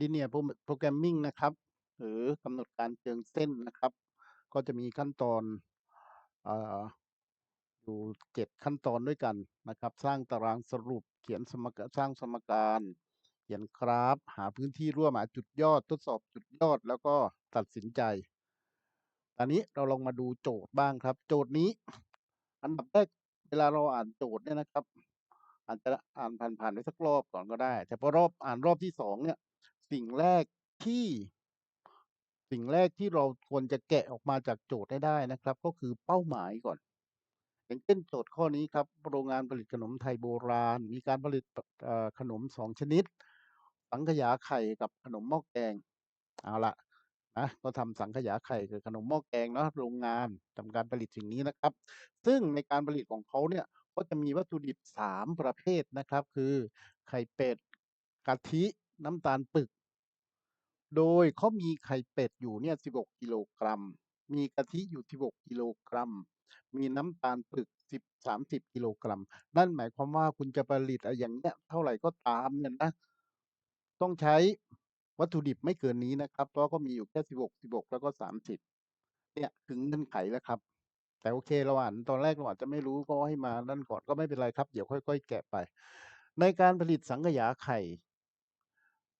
Linear Pro Programming นะครับ หรือกำหนดการเชิงเส้นนะครับ ก็จะมีขั้นตอนอ่ออยู่7ขั้นตอนด้วยกันนะครับ สร้างตารางสรุปเขียนสมการสร้างสมการ เขียนกราฟ หาพื้นที่ร่วมหาจุดยอด ทดสอบจุดยอดแล้วก็ตัดสินใจอันนี้เราลองมาดูโจทย์บ้างครับ โจทย์นี้ อันดับแรกเวลาเราอ่านโจทย์เนี่ยนะครับอาจจะอ่านผ่านๆไปสักรอบก่อนก็ได้ แต่พอรอบอ่านรอบที่2เนี่ย สิ่งแรกที่ สิ่งแรกที่เราควรจะแกะออกมาจากโจทย์ให้ได้นะครับ ก็คือเป้าหมายก่อน อย่างเช่นโจทย์ข้อนี้ครับโรงงานผลิตขนมไทยโบราณ มีการผลิตปเอ่อขนม2ชนิด สังขยาไข่กับขนมหม้อแกงเอาละนะก็ทำสังขยาไข่กับขนมหม้อแกงเนาะโรงงานทำการผลิตสิ่งนี้นะครับ ซึ่งในการผลิตของเขาเนี่ยก็จะมีวัตถุดิบ 3 ประเภทนะครับ คือไข่เป็ดกะทิ น้ำตาลปึก โดยเขามีไข่เป็ดอยู่เนี่ย16 กิโลกรัม มีกะทิอยู่ 16 กิโลกรัม มีน้ำตาลปึก 10 30 กิโลกรัม นั่นหมายความว่าคุณจะผลิตอะอย่างเงี้ยเท่าไหร่ก็ตามเนี่ยนะ ต้องใช้วัตถุดิบไม่เกินนี้นะครับเพราะก็มีอยู่แค่16 16 แล้วก็ 30 เนี่ยคือเงื่อนไขแล้วครับ แต่โอเคเราอ่านตอนแรกเราอาจจะไม่รู้ก็ให้มานั่นก่อนก็ไม่เป็นไรครับ เดี๋ยวค่อย ๆ แกะไป ในการผลิตสังขยาไข่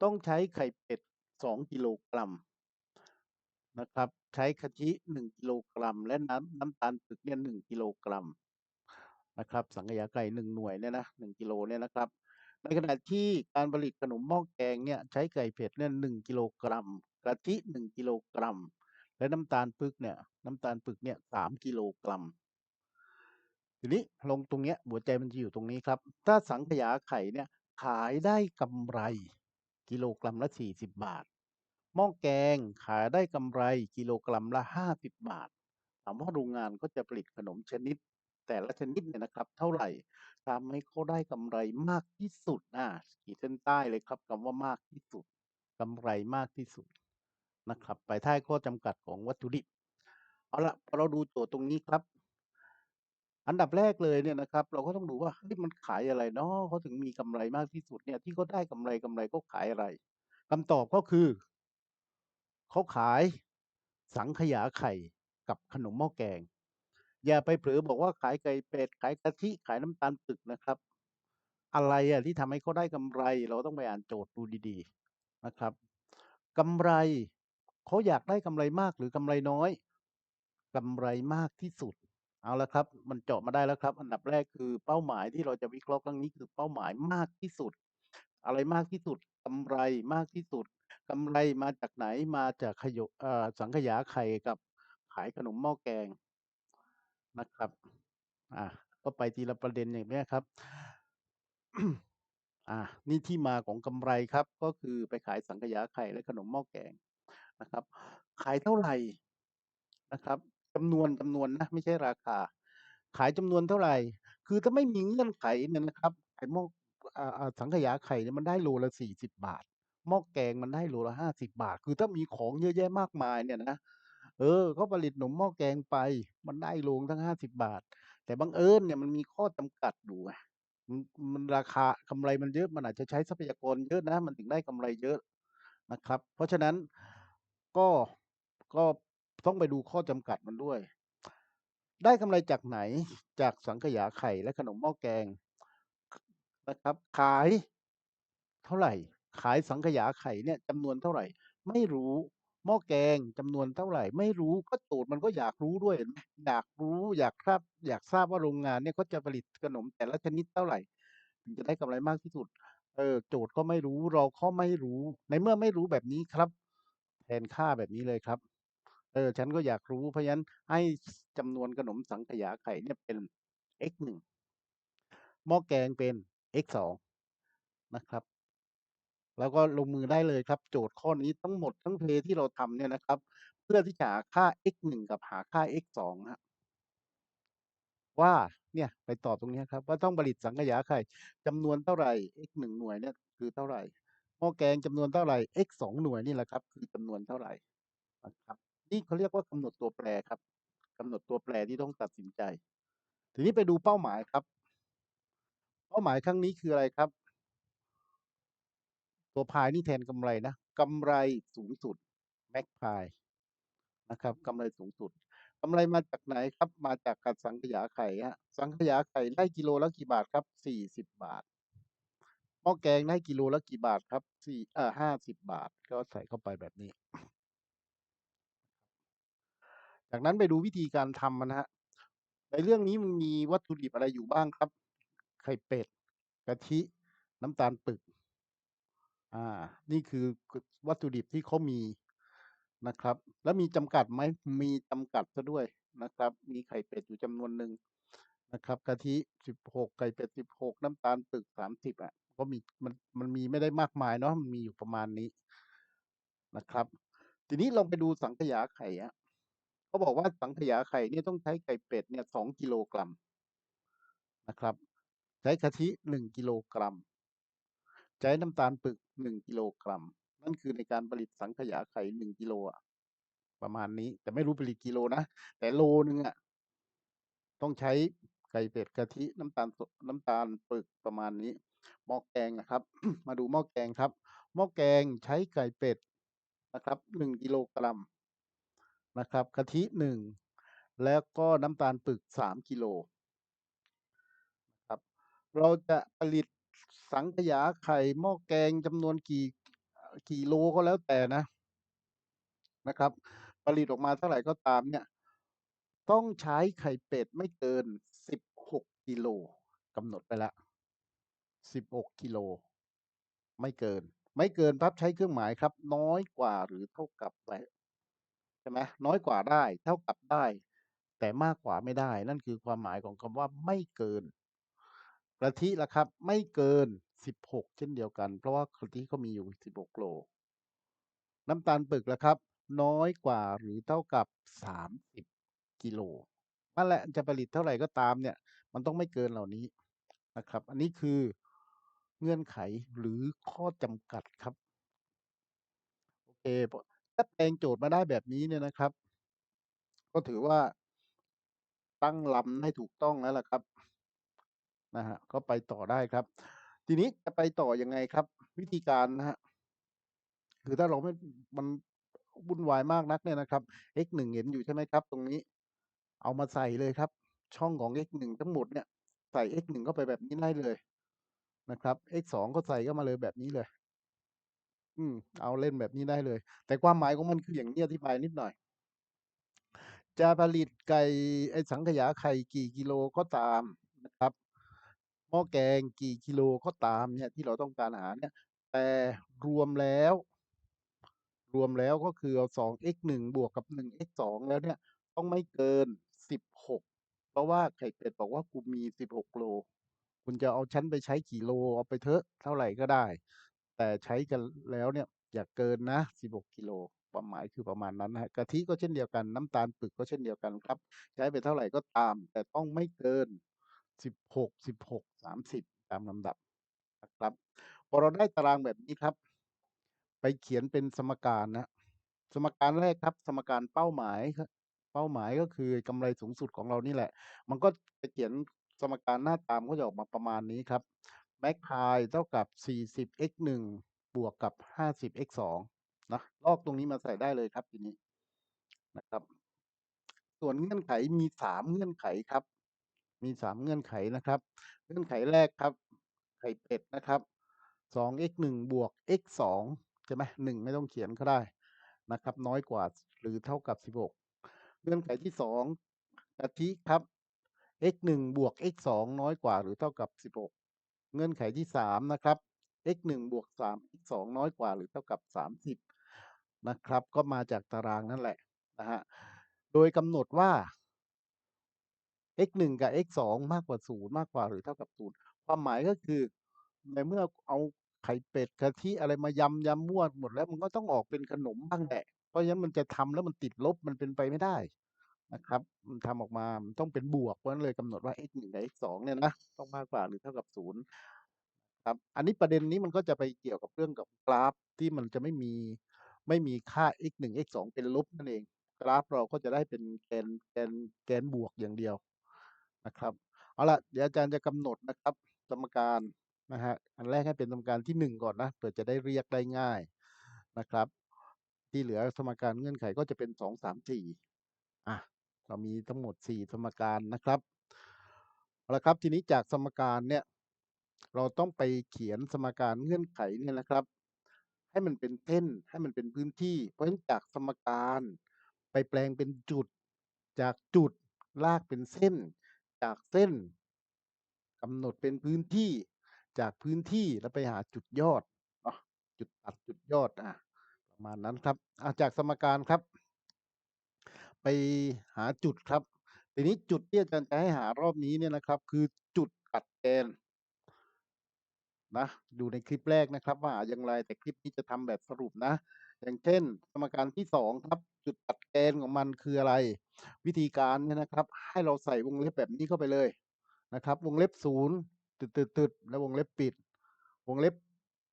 ต้องใช้ไข่เป็ด 2 กิโลกรัมนะครับ ใช้กะทิ 1 กิโลกรัม และน้ำน้ำตาลปึกเนี่ย1กิโลกรัมนะครับ สังขยาไก่1หน่วยเนี่ยนะ1กิโลเนี่ยนะครับ ในขณะที่การผลิตขนมหม้อแกงเนี่ยใช้ไก่เผ็ดเนี่ย1กิโลกรัมกะทิ 1 กิโลกรัม และน้ำตาลปึกเนี่ยน้ำตาลปึกเนี่ย3กิโลกรัมทีนี้ลงตรงเนี้ยหัวใจมันจะอยู่ตรงนี้ครับ ถ้าสังขยาไข่เนี่ยขายได้กำไร กิโลกรัมละ 40 บาท หม้อแกงขายได้กำไรกิโลกรัมละ 50 บาท ถามว่าโรงงานเขาจะผลิตขนมชนิด แต่ละชนิดเนี่ยนะครับ เท่าไหร่ทำให้เขาได้กำไรมากที่สุดอาขีดเส้นใต้เลยครับคำว่ามากที่สุดกำไรมากที่สุดนะครับภายใต้ข้อจำกัดของวัตถุดิบ เอาละพอเราดูโจทย์ตรงนี้ครับ อันดับแรกเลยเนี่ยนะครับ เราก็ต้องดูว่า เฮ้ย มันขายอะไรเนาะ เขาถึงมีกำไรมากที่สุดเนี่ย ที่เขาได้กำไร กำไรเขาขายอะไร?คำตอบก็คือ เขาขายสังขยาไข่กับขนมหม้อแกง อย่าไปเผลอบอกว่าขายไก่เป็ด ขายกะทิ ขายน้ำตาลปึกนะครับ อะไรอะที่ทำให้เขาได้กำไร เราต้องไปอ่านโจทย์ดูดีๆนะครับกำไรเขาอยากได้กำไรมากหรือกำไรน้อย?กำไรมากที่สุด เอาละครับ มันเจาะมาได้แล้วครับ อันดับแรกคือเป้าหมายที่เราจะวิเคราะห์ครั้งนี้คือเป้าหมายมากที่สุด อะไรมากที่สุด?กำไรมากที่สุดกำไรมาจากไหน?มาจากขยเอ่อสังขยาไข่กับขายขนมหม้อแกงนะครับอาก็ไปทีละประเด็นอย่างเงี้ครับอานี่ที่มาของกำไรครับ ก็คือไปขายสังขยาไข่และขนมหม้อแกงนะครับ ขายเท่าไหร่?นะครับ จำนวนจำนวนนะไม่ใช่ราคา ขายจำนวนเท่าไร?คือถ้าไม่มีเงื่อนไขเนี่ยนะครับไอ้หม้อสังขยาไข่เนี่ยมันได้โลละ40บบาทหม้อแกงมันได้โลละ50บาท คือถ้ามีของเยอะแยะมากมายเนี่ยนะเออเขาผลิตขนมหม้อแกงไป มันได้โลตั้ง50บาท แต่บังเอิญเนี่ยมันมีข้อจำกัดอยู่ไงมันมันราคากำไรมันเยอะมันอาจจะใช้ทรัพยากรเยอะนะ มันถึงได้กำไรเยอะนะครับ เพราะฉะนั้นก็ก็ ต้องไปดูข้อจำกัดมันด้วย ได้กำไรจากไหน?จากสังขยาไข่และขนมหม้อแกงนะครับ ขายเท่าไร?ขายสังขยาไข่เนี่ยจำนวนเท่าไร?ไม่รู้หม้อแกงจำนวนเท่าไร?ไม่รู้ก็โจทย์มันก็อยากรู้ด้วย อยากรู้อยากทราบ อยากทราบว่าโรงงานเนี่ยเขาจะผลิตขนมแต่ละชนิดเท่าไหร?ถึงจะได้กำไรมากที่สุด เออโจทย์ก็ไม่รู้เราก็ไม่รู้ ในเมื่อไม่รู้แบบนี้ครับ แทนค่าแบบนี้เลยครับ เออฉันก็อยากรู้เพราะฉะนั้นให้จำนวนขนมสังขยาไข่เนี่ยเป็น x 1หม้อแกงเป็น x 2นะครับ แล้วก็ลงมือได้เลยครับ โจทย์ข้อนี้ทั้งหมดทั้งเพที่เราทำเนี่ยนะครับ เพื่อที่จะหาค่า x 1กับหาค่า x 2ครับว่าเนี่ยไปตอบตรงนี้ครับ ว่าต้องผลิตสังขยาไข่จำนวนเท่าไร? x 1หน่วยเนี่ยคือเท่าไร?หม้อแกงจำนวนเท่าไร? x 2หน่วยนี่แหละครับ คือจำนวนเท่าไร?นะครับ นี่เขาเรียกว่ากำหนดตัวแปรครับกำหนดตัวแปรที่ต้องตัดสินใจ ทีนี้ไปดูเป้าหมายครับ เป้าหมายครั้งนี้คืออะไรครับ?ตัวพายนี่แทนกำไรนะกำไรสูงสุด Magpie นะครับกำไรสูงสุดกำไรมาจากไหนครับ มาจากการสังขยาไข่ฮะสังขยาไข่ได้กิโลละกี่บาทครับสี่สิบบาทหม้อแกงได้กิโลละกี่บาทครับสี่เอ่อห้าสิบบาท ก็ใส่เข้าไปแบบนี้ จากนั้นไปดูวิธีการทำมันนะฮะ ในเรื่องนี้มันมีวัตถุดิบอะไรอยู่บ้างครับ ไข่เป็ด กะทิ น้ำตาลปึก อ่า นี่คือวัตถุดิบที่เขามีนะครับ แล้วมีจำกัดไหม มีจำกัดซะด้วยนะครับ มีไข่เป็ดอยู่จำนวนหนึ่งนะครับกะทิสิบหกไก่เป็ดสิบหกน้ำตาลปึกสามสิบอะ ก็มีมันมันมีไม่ได้มากมายเนาะมันมีอยู่ประมาณนี้นะครับ ทีนี้ลองไปดูสังขยาไข่อะ เขาบอกว่าสังขยาไข่เนี่ยต้องใช้ไก่เป็ดเนี่ยสองกิโลกรัมนะครับ ใช้กะทิหนึ่งกิโลกรัม ใช้น้ำตาลปึกหนึ่งกิโลกรัม นั่นคือในการผลิตสังขยาไข่หนึ่งกิโลอะประมาณนี้ แต่ไม่รู้ผลิตกิโลนะ แต่โลนึงอะต้องใช้ไก่เป็ดกะทิน้ำตาลน้ำตาลปึกประมาณนี้หม้อแกงนะครับ มาดูหม้อแกงครับหม้อแกงใช้ไก่เป็ดนะครับหนึ่งกิโลกรัม นะครับกะทิหนึ่งแล้วก็น้ำตาลปึกสามกิโลครับเราจะผลิตสังขยาไข่หม้อแกงจำนวนกี่กี่โลก็แล้วแต่นะนะครับ ผลิตออกมาเท่าไหร่ก็ตามเนี่ย ต้องใช้ไข่เป็ดไม่เกินสิบหกกิโลกำหนดไปแล้วสิบหกกิโลไม่เกิน ไม่เกินปั๊บใช้เครื่องหมายครับ น้อยกว่าหรือเท่ากับ ช่ไหมน้อยกว่าได้เท่ากับได้ แต่มากกว่าไม่ได้ นั่นคือความหมายของคำว่าไม่เกินกะทิละครับ ไม่เกินสิบหกเช่นเดียวกัน เพราะว่ากะทิเขามีอยู่สิบหกโล น้ำตาลปึกละครับ น้อยกว่าหรือเท่ากับสามสิบกิโลนั่นแหละจะผลิตเท่าไหร่ก็ตามเนี่ย มันต้องไม่เกินเหล่านี้นะครับ อันนี้คือเงื่อนไขหรือข้อจำกัดครับโอเค ถ้าแปลงโจทย์มาได้แบบนี้เนี่ยนะครับ ก็ถือว่า ตั้งลำให้ถูกต้องแล้วล่ะครับนะฮะก็ไปต่อได้ครับ ทีนี้จะไปต่อยังไงครับ วิธีการนะฮะคือถ้าเราไม่มันวุ่นวายมากนักเนี่ยนะครับ x หนึ่งเห็นอยู่ใช่ไหมครับ ตรงนี้ เอามาใส่เลยครับ ช่องของ x หนึ่งทั้งหมดเนี่ยใส่ x หนึ่งเข้าไปแบบนี้ได้เลยนะครับ x สองก็ใส่เข้ามาเลยแบบนี้เลย อืม เอาเล่นแบบนี้ได้เลย แต่ความหมายของมันคืออย่างนี้อธิบายนิดหน่อย จะผลิตไก่ไอสังขยาไข่กี่กิโลก็ตามนะครับหม้อแกงกี่กิโลก็ตามเนี่ยที่เราต้องการหาเนี่ย แต่รวมแล้ว รวมแล้วก็คือเอาสอง x หนึ่งบวกกับหนึ่ง x สองแล้วเนี่ย ต้องไม่เกินสิบหกเพราะว่าไข่เป็ดบอกว่ากูมีสิบหกโล คุณจะเอาชั้นไปใช้กี่โลเอาไปเถอะเท่าไหร่ก็ได้ แต่ใช้กันแล้วเนี่ยอย่าเกินนะสิบหกกิโลความหมายคือประมาณนั้นนะกะทิก็เช่นเดียวกันน้ำตาลปึกก็เช่นเดียวกันครับ ใช้ไปเท่าไหร่ก็ตาม แต่ต้องไม่เกินสิบหกสิบหกสามสิบตามลำดับนะครับพอเราได้ตารางแบบนี้ครับ ไปเขียนเป็นสมการนะ สมการแรกครับ สมการเป้าหมายครับเป้าหมายก็คือกำไรสูงสุดของเรานี่แหละ มันก็จะเขียนสมการหน้าตามก็จะออกมาประมาณนี้ครับ ม็กพายเท่ากับ40 x 1บวกกับ50 x 2นะลอกตรงนี้มาใส่ได้เลยครับทีนี้นะครับ ส่วนเงื่อนไขมีสามเงื่อนไขครับ มีสามเงื่อนไขนะครับ เงื่อนไขแรกครับ ไข่เป็ดนะครับ2 x 1บวก x 2ใช่ไหมหนึ่งไม่ต้องเขียนก็ได้นะครับ น้อยกว่าหรือเท่ากับ 16 เงื่อนไขที่สองกะทิครับ x 1บวก x 2น้อยกว่าหรือเท่ากับ 16 เงื่อนไขที่สามนะครับ x 1บวก3 x 2น้อยกว่าหรือเท่ากับ 30 นะครับ ก็มาจากตารางนั่นแหละนะฮะโดยกำหนดว่า x 1กับ x 2มากกว่า 0 มากกว่าหรือเท่ากับ 0 ความหมายก็คือ ในเมื่อเอาไข่เป็ดกะทิอะไรมายำยำมั่วหมดแล้วมันก็ต้องออกเป็นขนมบ้างแหละเพราะฉะนั้นมันจะทำแล้วมันติดลบมันเป็นไปไม่ได้ นะครับมันทำออกมามันต้องเป็นบวกเพราะนั้นเลยกำหนดว่า x 1กับ x 2เนี่ยนะต้องมากกว่าหรือเท่ากับ0ครับอันนี้ประเด็นนี้มันก็จะไปเกี่ยวกับเรื่องกับกราฟที่มันจะไม่มีไม่มีค่า x 1 x 2เป็นลบนั่นเอง กราฟเราก็จะได้เป็นแกนแกนแกนบวกอย่างเดียวนะครับเอาละเดี๋ยวอาจารย์จะกำหนดนะครับ สมการนะฮะอันแรกให้เป็นสมการที่หนึ่งก่อนนะเพื่อจะได้เรียกได้ง่ายนะครับ ที่เหลือสมการเงื่อนไขก็จะเป็น 2 3 4อะ เรามีทั้งหมด 4 สมการนะครับเอาละครับทีนี้จากสมการเนี่ยเราต้องไปเขียนสมการเงื่อนไขเนี่ยนะครับ ให้มันเป็นเส้นให้มันเป็นพื้นที่ เพราะฉะนั้นจากสมการไปแปลงเป็นจุด จากจุดลากเป็นเส้น จากเส้นกำหนดเป็นพื้นที่ จากพื้นที่แล้วไปหาจุดยอดจุดตัดจุดยอดอ่าประมาณนั้นครับอาจากสมการครับ ไปหาจุดครับ ทีนี้จุดที่อาจารย์จะให้หารอบนี้เนี่ยนะครับ คือจุดตัดแกนนะดูในคลิปแรกนะครับ ว่าอย่างไรแต่คลิปนี้จะทำแบบสรุปนะ อย่างเช่นสมการที่2ครับ จุดตัดแกนของมันคืออะไร วิธีการเนี่ยนะครับ ให้เราใส่วงเล็บแบบนี้เข้าไปเลยนะครับ วงเล็บ0ตึดๆๆแล้ววงเล็บปิด วงเล็บ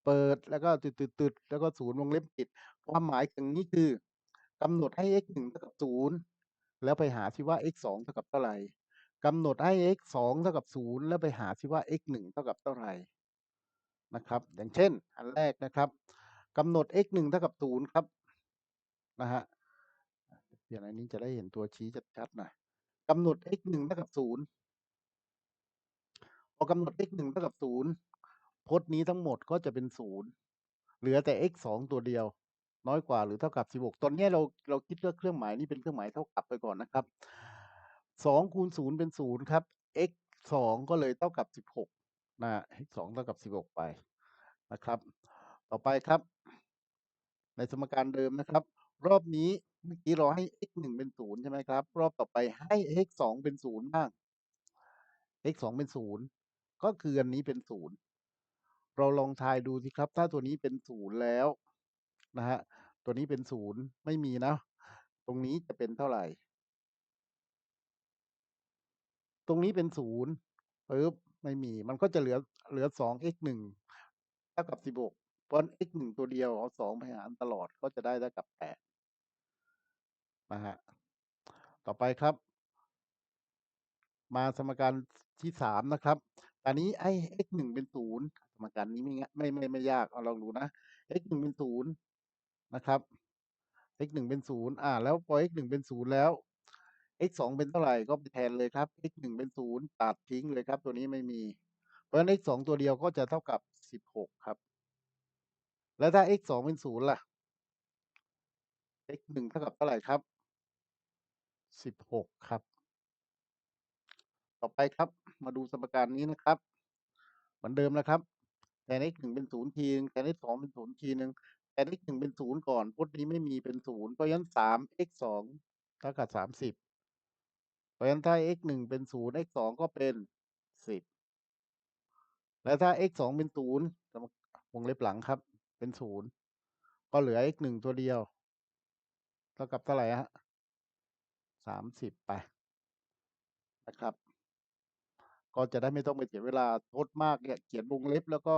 เปิดแล้วก็ตึดๆๆแล้วก็0วงเล็บปิด ความหมายอย่างนี้คือ กำหนดให้ x 1เท่ากับ0แล้วไปหาซิว่า x 2เท่ากับเท่าไหร่กำหนดให้ x 2เท่ากับ0แล้วไปหาซิว่า x 1เท่ากับเท่าไหร่นะครับ อย่างเช่น อันแรกนะครับกำหนด x 1เท่ากับ0ครับนะฮะเปลี่ยนอันนี้จะได้เห็นตัวชี้ชัดๆหน่อยกำหนด x 1เท่ากับ0พอกำหนด x 1เท่ากับ0พจน์นี้ทั้งหมดก็จะเป็น 0 เหลือแต่ x 2ตัวเดียว น้อยกว่าหรือเท่ากับ 16 ตอนนี้เราเราคิดว่าเครื่องหมายนี้เป็นเครื่องหมายเท่ากับไปก่อนนะครับ2คูณ0เป็น0ครับ x 2ก็เลยเท่ากับ 16 นะ x 2เท่ากับ 16 ไปนะครับ ต่อไปครับ ในสมการเดิมนะครับ รอบนี้เมื่อกี้เราให้ x 1เป็น0ใช่ไหมครับ รอบต่อไปให้ x 2เป็น0บ้าง x 2เป็น0ก็คืออันนี้เป็น0เราลองทายดูสิครับ ถ้าตัวนี้เป็น0แล้ว นะฮะตัวนี้เป็น 0 ไม่มีนะตรงนี้จะเป็นเท่าไร ตรงนี้เป็น 0 ปึ๊บ ไม่มี มันก็จะเหลือ เหลือ 2 x 1เท่ากับ 16 เพราะ x 1ตัวเดียว เอา 2 ไปหารตลอด ก็จะได้เท่ากับ 8 นะฮะ ต่อไปครับ มาสมการที่ 3 นะครับอันนี้ไอ้ x 1เป็น0สมการนี้ไม่งะไม่ไม่ไม่ยากเอาลองดูนะ x 1เป็น0นย์ นะครับ x 1เป็น0อ่า แล้วพอ x 1เป็น0แล้ว x 2เป็นเท่าไหร่ก็ไปแทนเลยครับ x 1เป็น0ตัดทิ้งเลยครับ ตัวนี้ไม่มี เพราะฉะนั้น x 2ตัวเดียวก็จะเท่ากับ16ครับ แล้วถ้า x 2เป็น0ล่ะ x 1เท่ากับเท่าไหร่ครับ16ครับ ต่อไปครับ มาดูสมการนี้นะครับ เหมือนเดิมนะครับแทน x 1เป็น0ทีหนึ่งแทน x 2เป็น0ทีหนึ่ง แทน x 1เป็น0ก่อนพจน์นี้ไม่มีเป็น0เพราะฉะนั้น3 x 2เท่ากับ30เพราะฉะนั้นถ้า x 1เป็น0 x 2ก็เป็น10แล้วถ้า x 2เป็น0วงเล็บหลังครับ เป็น0ก็เหลือ x 1ตัวเดียว เท่ากับเท่าไหรครับ30ไปนะครับ ก็จะได้ไม่ต้องไปเสียเวลาทดมากเนี่ย เขียนวงเล็บแล้วก็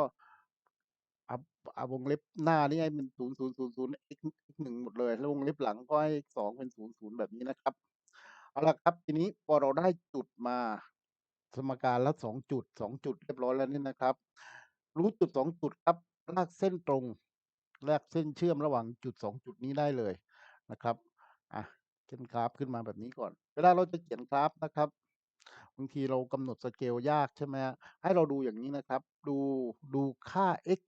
อาเอาวงเล็บหน้านี่ให้มัน0 0 0 0 x x 1 หมดเลย แล้ววงเล็บหลังก็ให้ x 2 เป็น 0 0 แบบนี้นะครับ เอาล่ะครับ ทีนี้พอเราได้จุดมา สมการละ 2 จุด 2 จุดเรียบร้อยแล้วเนี่ยนะครับ รู้จุด 2 จุดครับ ลากเส้นตรง ลากเส้นเชื่อมระหว่างจุด 2 จุดนี้ได้เลยนะครับ อ่าเขียนกราฟขึ้นมาแบบนี้ก่อน เวลาเราจะเขียนกราฟนะครับ บางทีเรากำหนดสเกลยากใช่ไหมให้เราดูอย่างนี้นะครับ ดูดูค่า x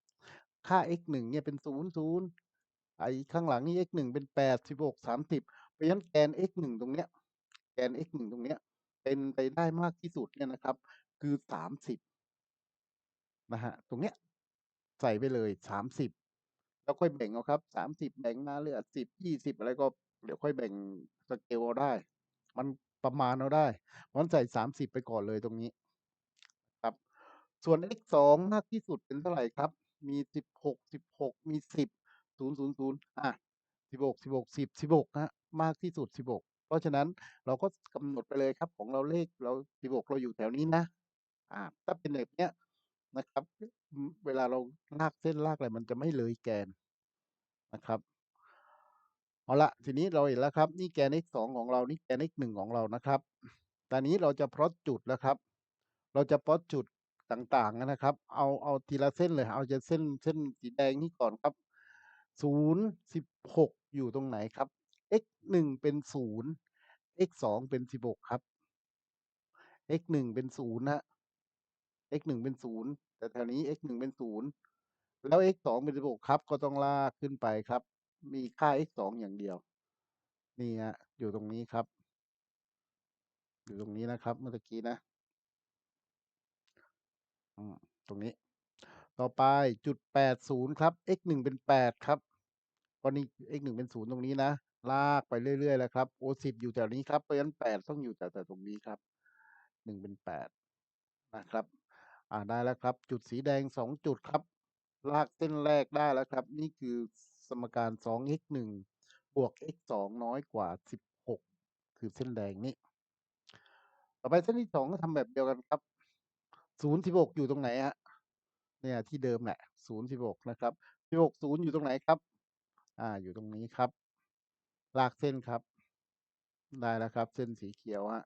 1ค่า x 1เนี่ยเป็น 0 0 ไอ้ข้างหลังนี่ x 1เป็น 8 16 30 เพราะฉะนั้นแกน x 1ตรงเนี้ยแกน x 1ตรงเนี้ยเป็นไปได้มากที่สุดเนี่ยนะครับ คือ 30นะฮะตรงเนี้ยใส่ไปเลย 30 แล้วค่อยแบ่งเอาครับ 30 แบ่งมาเหลือ10 20 อะไรก็เดี๋ยวค่อยแบ่งสเกลเอาได้ มัน ประมาณเอาได้เพราะฉะนั้นใส่30ไปก่อนเลยตรงนี้ครับ ส่วน x 2มากที่สุดเป็นเท่าไหร่ครับ มี16 16มี10 0 0 0อ่า16 16 10 16ครับสิบหกนะมากที่สุด16เพราะฉะนั้นเราก็กำหนดไปเลยครับ ของเราเลขเรา16เราอยู่แถวนี้นะ อ่า ถ้าเป็นแบบเนี้ยนะครับ เวลาเราลากเส้นลากอะไรมันจะไม่เลยแกนนะครับ เอาละทีนี้เราเห็นแล้วครับ นี่แกน x 2ของเรานี่แกน x 1ของเรานะครับตอนนี้เราจะพลอตจุดแล้วครับ เราจะพลอตจุดต่างๆนะครับ เอาเอาทีละเส้นเลย เอาจะเส้นเส้นสีแดงนี้ก่อนครับศูนย์สิบหกอยู่ตรงไหนครับ x หนึ่งเป็นศูนย์ x สองเป็นสิบหกครับ x หนึ่งเป็นศูนย์ฮะ x หนึ่งเป็นศูนย์แต่แถวนี้ x หนึ่งเป็นศูนย์แล้ว x สองเป็นสิบหกครับ ก็ต้องลากขึ้นไปครับ มีค่า x สองอย่างเดียว นี่ฮะอยู่ตรงนี้ครับ อยู่ตรงนี้นะครับ เมื่อกี้นะอืมตรงนี้ ต่อไปจุดแปดศูนย์ครับ x หนึ่งเป็นแปดครับก็นี่ x หนึ่งเป็นศูนย์ตรงนี้นะลากไปเรื่อยๆแล้วครับโอสิบอยู่แถวนี้ครับเพราะฉะนั้นแปดต้องอยู่แต่แต่ตรงนี้ครับหนึ่งเป็นแปดนะครับ อ่าได้แล้วครับ จุดสีแดงสองจุดครับ ลากเส้นแรกได้แล้วครับ นี่คือ สมการสอง x หนึ่งบวก x สองน้อยกว่าสิบหกคือเส้นแดงนี้ ต่อไปเส้นที่สองก็ทำแบบเดียวกันครับศูนย์สิบหกอยู่ตรงไหนฮะ เนี่ยที่เดิมแหละศูนย์สิบหกนะครับสิบหกศูนย์อยู่ตรงไหนครับ อ่า อยู่ตรงนี้ครับ ลากเส้นครับ ได้แล้วครับ เส้นสีเขียวฮะ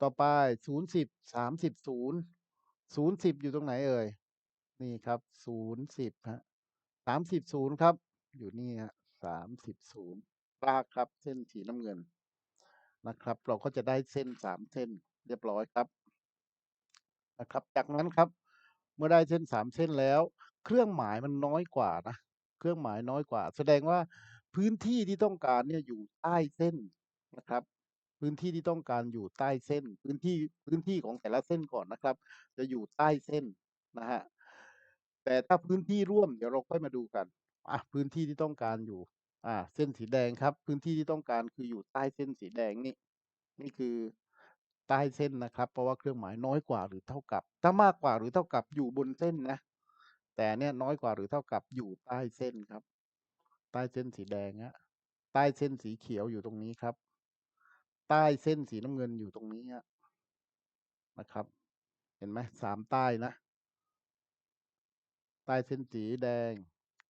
ต่อไปศูนย์สิบสามสิบศูนย์ศูนย์สิบอยู่ตรงไหนเอ่ย นี่ครับศูนย์สิบฮะ สามสิบศูนย์ครับ อยู่นี่ฮะสามสิบศูนย์ลากครับ เส้นสีน้ำเงินนะครับ เราก็จะได้เส้นสามเส้นเรียบร้อยครับนะครับ จากนั้นครับ เมื่อได้เส้นสามเส้นแล้ว เครื่องหมายมันน้อยกว่านะเครื่องหมายน้อยกว่า แสดงว่าพื้นที่ที่ต้องการเนี่ยอยู่ใต้เส้นนะครับ พื้นที่ที่ต้องการอยู่ใต้เส้น พื้นที่พื้นที่ของแต่ละเส้นก่อนนะครับ จะอยู่ใต้เส้นนะฮะ แต่ถ้าพื้นที่ร่วมเดี๋ยวเราค่อยมาดูกันอะพื้นที่ที่ต้องการอยู่ อ่า เส้นสีแดงครับ พื้นที่ที่ต้องการคืออยู่ใต้เส้นสีแดงนี่ นี่คือใต้เส้นนะครับ เพราะว่าเครื่องหมายน้อยกว่าหรือเท่ากับ ถ้ามากกว่าหรือเท่ากับอยู่บนเส้นนะ แต่เนี่ยน้อยกว่าหรือเท่ากับอยู่ใต้เส้นครับ ใต้เส้นสีแดงฮะใต้เส้นสีเขียวอยู่ตรงนี้ครับ ใต้เส้นสีน้ำเงินอยู่ตรงนี้ฮะนะครับ เห็นไหมสามใต้นะ ใต้เส้นสีแดง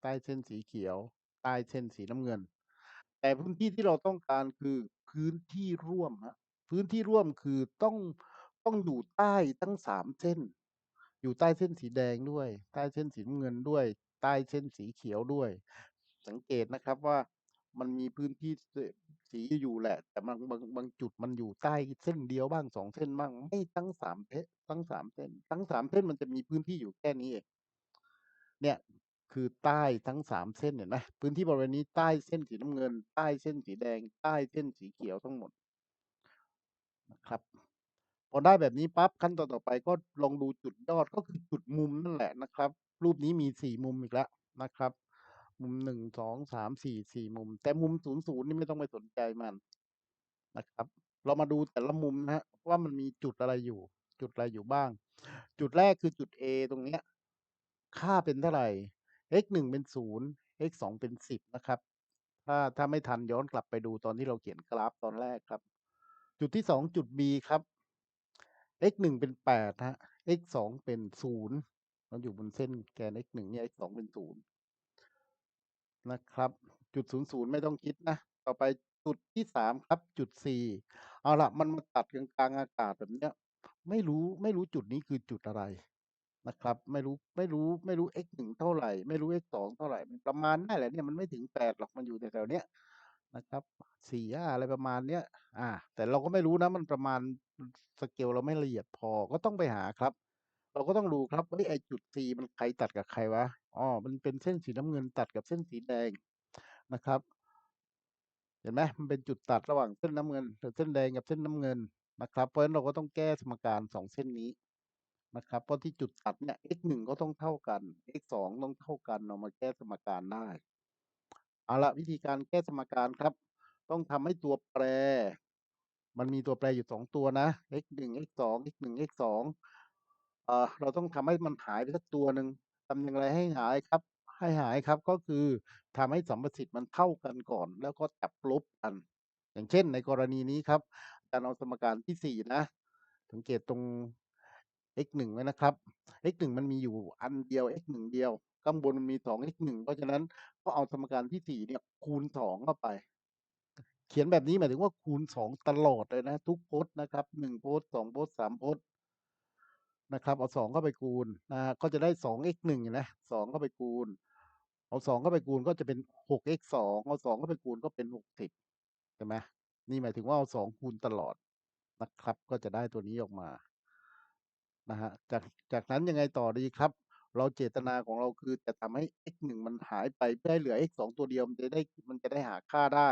ใต้เส้นสีเขียว ใต้เส้นสีน้ำเงิน แต่พื้นที่ที่เราต้องการคือพื้นที่ร่วมฮะพื้นที่ร่วมคือต้องต้องอยู่ใต้ทั้งสามเส้น อยู่ใต้เส้นสีแดงด้วย ใต้เส้นสีน้ำเงินด้วย ใต้เส้นสีเขียวด้วย สังเกตนะครับว่ามันมีพื้นที่สีอยู่แหละ แต่บางบางบางจุดมันอยู่ใต้เส้นเดียวบ้างสองเส้นบ้างไม่ทั้งสามเพทั้งสามเส้น ทั้งสามเส้นมันจะมีพื้นที่อยู่แค่นี้เอง เนี่ย คือใต้ทั้งสามเส้นเห็นไหมพื้นที่บริเวณนี้ใต้เส้นสีน้ำเงิน ใต้เส้นสีแดง ใต้เส้นสีเขียวทั้งหมดนะครับพอได้แบบนี้ปั๊บขั้นตอนต่อไปก็ลองดูจุดยอดก็คือจุดมุมนั่นแหละนะครับ รูปนี้มีสี่มุมอีกแล้วนะครับ มุมหนึ่งสองสามสี่สี่มุม แต่มุมศูนย์ศูนย์นี่ไม่ต้องไปสนใจมันนะครับ เรามาดูแต่ละมุมนะฮะว่ามันมีจุดอะไรอยู่ จุดอะไรอยู่บ้าง จุดแรกคือจุด A ตรงเนี้ย ค่าเป็นเท่าไหร่ x หนึ่งเป็นศูนย์ x สองเป็นสิบนะครับ ถ้าถ้าไม่ทันย้อนกลับไปดูตอนที่เราเขียนกราฟตอนแรกครับ จุดที่สองจุด B ครับ x หนึ่งเป็นแปดฮะ x สองเป็นศูนย์เราอยู่บนเส้นแกน x หนึ่งเนี่ย x สองเป็นศูนย์นะครับ จุดศูนย์ศูนย์ไม่ต้องคิดนะ ต่อไปจุดที่สามครับ จุด C เอาละมันมาตัดกลางกลางอากาศแบบเนี้ย ไม่รู้ไม่รู้จุดนี้คือจุดอะไร นะครับ ไม่รู้ ไม่รู้ ไม่รู้ x หนึ่งเท่าไหร่ ไม่รู้ x สองเท่าไหร่ มันประมาณนั่นแหละเนี่ยมันไม่ถึงแปดหรอกมันอยู่แถวๆเนี้ยนะครับสี่อะไรประมาณเนี้ยอ่า แต่เราก็ไม่รู้นะมันประมาณสเกลเราไม่ละเอียดพอก็ต้องไปหาครับ เราก็ต้องดูครับว่าไอ้จุด C มันใครตัดกับใครวะอ๋อมันเป็นเส้นสีน้ำเงินตัดกับเส้นสีแดงนะครับ เห็นไหมมันเป็นจุดตัดระหว่างเส้นน้ำเงินหรือเส้นแดงกับเส้นน้ำเงินนะครับ เพราะฉะนั้นเราก็ต้องแก้สมการสองเส้นนี้ นะครับ เพราะที่จุดตัดเนี่ย x หนึ่งก็ต้องเท่ากัน x สองต้องเท่ากันเรามาแก้สมการได้ เอาละวิธีการแก้สมการครับ ต้องทำให้ตัวแปร มันมีตัวแปรอยู่สองตัวนะ x หนึ่ง x สอง x หนึ่ง x สองเอ่อเราต้องทำให้มันหายไปสักตัวหนึ่งทำอย่างไรให้หายครับ ให้หายครับก็คือทำให้สัมประสิทธิ์มันเท่ากันก่อน แล้วก็จับลบกัน อย่างเช่นในกรณีนี้ครับอารเอาสมการที่สี่นะสังเกตตรง x หนึ่งไว้นะครับ x หนึ่งมันมีอยู่อันเดียว x หนึ่งเดียว ข้างบนมันมีสอง x หนึ่งเพราะฉะนั้นก็เอาสมการที่สี่เนี่ยคูณสองเข้าไป เขียนแบบนี้หมายถึงว่าคูณสองตลอดเลยนะ ทุกโพสต์นะครับหนึ่งโพสต์สองโพสต์สามโพสต์นะครับ เอาสองเข้าไปคูณนะก็จะได้สอง x หนึ่งนะสองเข้าไปคูณ เอา 2 เข้าไปคูณก็จะเป็น 6x 2 เอา 2 เข้าไปคูณก็เป็น 60ใช่ไหมนี่หมายถึงว่าเอา 2 คูณตลอดนะครับ ก็จะได้ตัวนี้ออกมา นะครับจาก จากนั้นยังไงต่อดีครับ เราเจตนาของเราคือจะทำให้ x 1 มันหายไปเพื่อให้เหลือ x 2 ตัวเดียว มันจะได้ มันจะได้หาค่าได้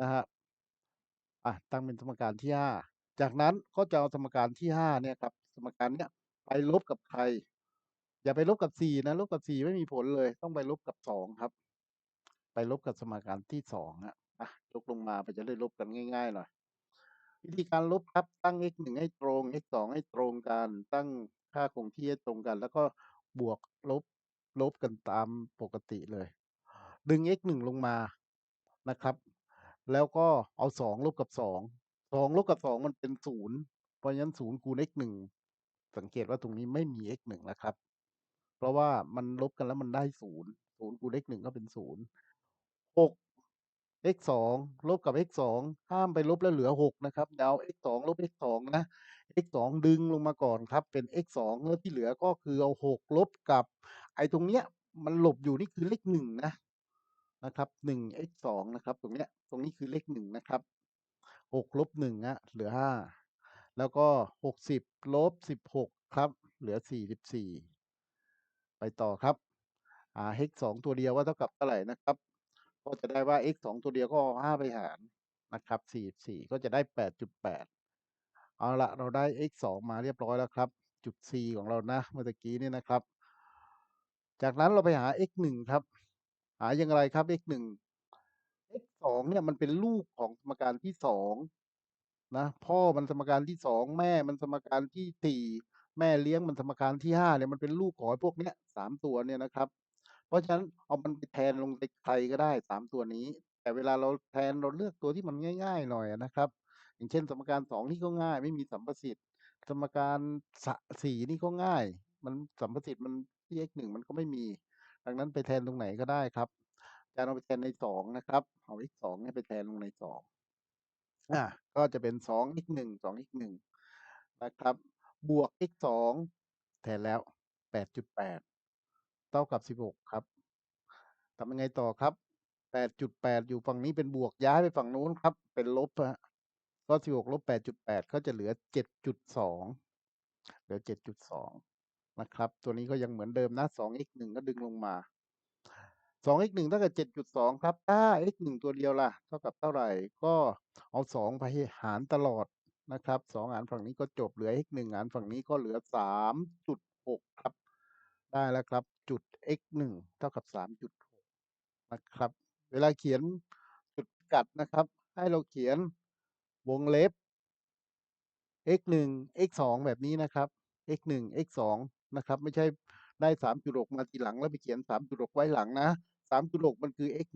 นะครับ อะ ตั้งเป็นสมการที่ 5 จากนั้นก็จะเอาสมการที่ 5 เนี่ยครับ สมการเนี้ยไปลบกับใคร อย่าไปลบกับ 4 นะ ลบกับ 4 ไม่มีผลเลย ต้องไปลบกับ 2 ครับ ไปลบกับสมการที่ 2 ครับ อะ ยกลงมา มันจะได้ลบกันง่าย ๆ หน่อย วิธีการลบครับ ตั้ง x 1ให้ตรง x 2ให้ตรงกัน ตั้งค่าคงที่ให้ตรงกัน แล้วก็บวกลบลบกันตามปกติเลย ดึง x 1ลงมานะครับ แล้วก็เอา 2 ลบกับ 2 2 ลบกับ 2 มันเป็น 0 เพราะฉะนั้น 0 คูณ x 1สังเกตว่าตรงนี้ไม่มี x 1แล้วครับ เพราะว่ามันลบกันแล้วมันได้ 0 0คูณ x 1ก็เป็น 0 6 x 2ลบกับ x 2ห้ามไปลบแล้วเหลือ 6 นะครับอย่าเอา x 2ลบ x 2นะ x 2ดึงลงมาก่อนครับ เป็น x 2แล้วที่เหลือก็คือเอา 6 ลบกับ ไอ้ตรงเนี้ยมันหลบอยู่นี่คือเลข1นะนะครับ1 x 2นะครับ ตรงเนี้ยตรงนี้คือเลข1นะครับ6ลบ1อะเหลือ 5 แล้วก็ 60ลบ16 ครับ เหลือ 44 ไปต่อครับหา x 2ตัวเดียวว่าเท่ากับเท่าไหร่นะครับ ก็จะได้ว่า x 2 ตัวเดียวก็เอา5ไปหารนะครับ 44 ก็จะได้ 8.8 เอาละเราได้ x 2มาเรียบร้อยแล้วครับ จุด C ของเรานะ เมื่อกี้นี่นะครับ จากนั้นเราไปหา x 1ครับ หาอย่างไรครับ x 1 x 2เนี่ยมันเป็นลูกของสมการที่2นะพ่อมันสมการที่ 2 แม่มันสมการที่ 4 แม่เลี้ยงมันสมการที่5เนี่ยมันเป็นลูกของไอ้พวกเนี้ย3ตัวเนี่ยนะครับ เพราะฉะนั้นเอามันไปแทนลงในใครก็ได้3ตัวนี้ แต่เวลาเราแทนเราเลือกตัวที่มันง่าย ๆ หน่อยนะครับ อย่างเช่น สมการ2นี่ก็ง่าย ไม่มีสัมประสิทธิ์ สมการสะ4นี่ก็ง่าย มันสัมประสิทธิ์มันที่ x 1มันก็ไม่มี ดังนั้นไปแทนตรงไหนก็ได้ครับอาจารย์เอาไปแทนใน2นะครับเอา x 2เนี่ยไปแทนลงใน2อาก็จะเป็น 2x 1 2x 1นะครับ บวก x 2แทนแล้ว8.8 เท่ากับ16ครับทำยังไงต่อครับ8.8อยู่ฝั่งนี้เป็นบวกย้ายไปฝั่งนู้นครับ เป็นลบครับก็16ลบ8.8ก็จะเหลือ7.2เหลือ7.2นะครับ ตัวนี้ก็ยังเหมือนเดิมนะ 2x 1ก็ดึงลงมา 2x 1เท่ากับ7.2ครับ ถ้า x 1ตัวเดียวล่ะ เท่ากับเท่าไหร่ ก็เอา2ไปหารตลอดนะครับ2หารฝั่งนี้ก็จบเหลือ x 1หารฝั่งนี้ก็เหลือ3.6ครับ ได้แล้วครับ จุด x 1เท่ากับ3.6นะครับ เวลาเขียนจุดกัดนะครับ ให้เราเขียนวงเล็บ x 1 x 2แบบนี้นะครับ x 1 x 2นะครับ ไม่ใช่ได้ 3.6 มาทีหลังแล้วไปเขียน 3.6 ไว้หลังนะ 3.6 มันคือ x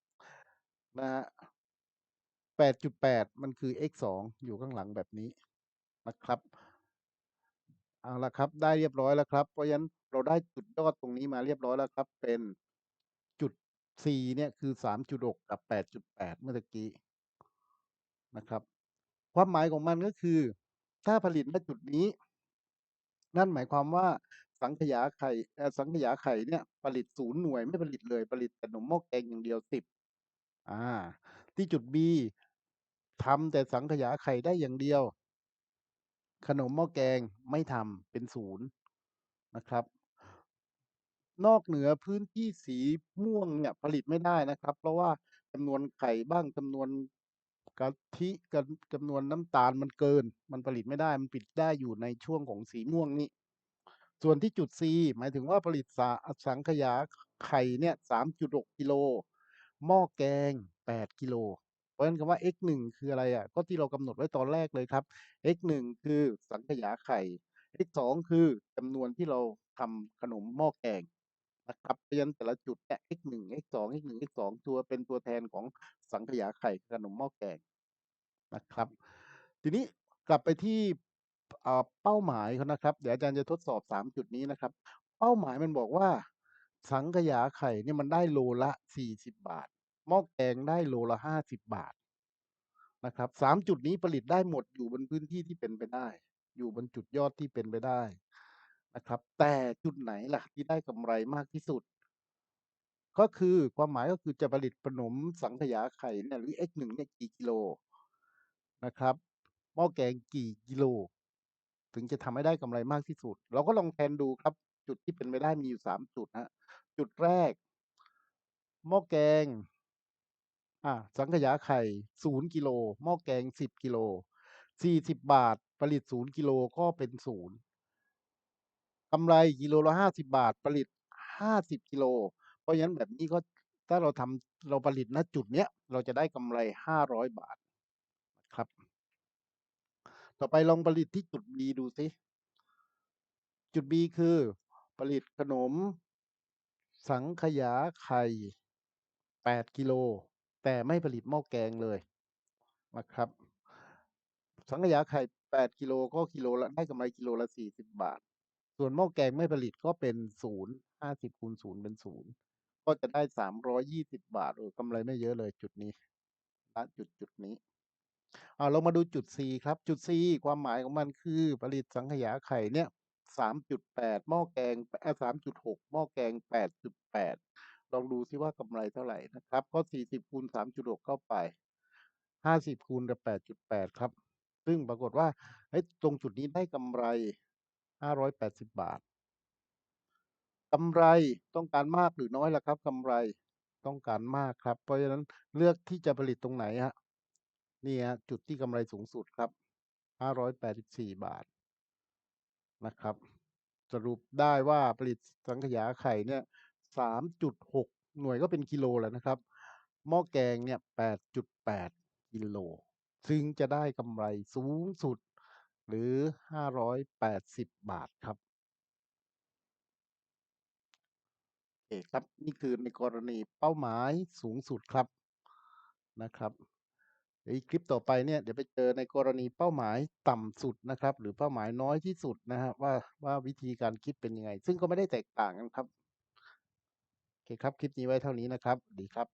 1นะครับ8.8 มันคือ x 2อยู่ข้างหลังแบบนี้นะครับ เอาละครับ ได้เรียบร้อยแล้วครับ เพราะฉะนั้น เราได้จุดยอดตรงนี้มาเรียบร้อยแล้วครับ เป็นจุด C เนี่ยคือ 3.6 กับ 8.8 เมื่อกี้นะครับ ความหมายของมันก็คือ ถ้าผลิตณจุดนี้ นั่นหมายความว่าสังขยาไข่สังขยาไข่เนี่ย ผลิต0หน่วยไม่ผลิตเลยผลิตแต่ขนมหม้อแกงอย่างเดียว10อาที่จุด B ทำแต่สังขยาไข่ได้อย่างเดียว ขนมหม้อแกงไม่ทำเป็น0นะครับ นอกเหนือพื้นที่สีม่วงเนี่ยผลิตไม่ได้นะครับ เพราะว่าจำนวนไข่บ้างจำนวนกะทิจำจำนวนน้ำตาลมันเกิน มันผลิตไม่ได้ มันผลิตได้อยู่ในช่วงของสีม่วงนี้ ส่วนที่จุด C หมายถึงว่าผลิตสาสังขยาไข่เนี่ย3.6กิโลหม้อแกง 8 กิโล เพราะฉะนั้นคำว่า x 1คืออะไรอะก็ที่เรากำหนดไว้ตอนแรกเลยครับ x 1คือสังขยาไข่ x 2คือจำนวนที่เราทำขนมหม้อแกง นะครับเพราะฉะนั้นแต่ละจุดเนี่ย x 1 x 2 x 1 x 2ตัวเป็นตัวแทนของสังขยาไข่ขนมหม้อแกงนะครับ ทีนี้กลับไปที่เป้าหมายเขานะครับ เดี๋ยวอาจารย์จะทดสอบ3จุดนี้นะครับ เป้าหมายมันบอกว่าสังขยาไข่เนี่ยมันได้โลละ40บบาท หม้อแกงได้โลละ50บบาทนะครับ3จุดนี้ผลิตได้หมดอยู่บนพื้นที่ที่เป็นไปได้ อยู่บนจุดยอดที่เป็นไปได้ นะครับ แต่จุดไหนล่ะที่ได้กำไรมากที่สุด ก็คือความหมายก็คือจะผลิตขนมสังขยาไข่เนี่ยหรือ X1 เนี่ยกี่กิโลนะครับหม้อแกงกี่กิโล ถึงจะทำให้ได้กำไรมากที่สุด เราก็ลองแพลนดูครับ จุดที่เป็นไปได้มีอยู่3จุดครับจุดแรกหม้อแกงอ่าสังขยาไข่0กิโลหม้อแกง10กิโล40บบาท ผลิต0กิโลก็เป็น0 กำไรกิโลละ50บาท ผลิต50กิโล เพราะฉะนั้นแบบนี้ก็ถ้าเราทำเราผลิตณจุดเนี้ยเราจะได้กำไร500บาทครับ ต่อไปลองผลิตที่จุด B ดูซิจุด B คือผลิตขนม สังขยาไข่8กิโล แต่ไม่ผลิตหม้อแกงเลยนะครับ สังขยาไข่8กิโลก็กิโลละได้กำไรกิโลละ40บาท ส่วนหม้อแกงไม่ผลิตก็เป็น0 50คูณ0เป็น0ก็จะได้320บาทเออกำไรไม่เยอะเลยจุดนี้ณจุดจุดนี้เอาเรามาดูจุด C ครับ จุด C ความหมายของมันคือผลิตสังขยาไข่เนี่ย3.8หม้อแกงเอ่อ3.6หกหม้อแกง8.8ลองดูซิว่ากำไรเท่าไหร่นะครับ ก็40คูณ3.6เข้าไป50คูณกับ8.8ครับ ซึ่งปรากฏว่าเฮ้ตรงจุดนี้ได้กำไร 580 บาทกำไรต้องการมากหรือน้อยล่ะครับกำไร?ต้องการมากครับ เพราะฉะนั้นเลือกที่จะผลิตตรงไหนครับนี่ครับจุดที่กำไรสูงสุดครับ 584 บาทนะครับ สรุปได้ว่าผลิตสังขยาไข่เนี่ย 3.6 หน่วยก็เป็นกิโลแล้วนะครับ หม้อแกงเนี่ย 8.8 กิโลจึงจะได้กำไรสูงสุด หรือ 580 บาทครับโอเคครับนี่คือในกรณีเป้าหมายสูงสุดครับนะครับเดี๋ยวอีกคลิปต่อไปเนี่ยเดี๋ยวไปเจอในกรณีเป้าหมายต่ำสุดนะครับ หรือเป้าหมายน้อยที่สุดนะครับว่าว่าวิธีการคิดเป็นยังไง ซึ่งก็ไม่ได้แตกต่างกันครับโอเคครับ คลิปนี้ไว้เท่านี้นะครับ ดีครับ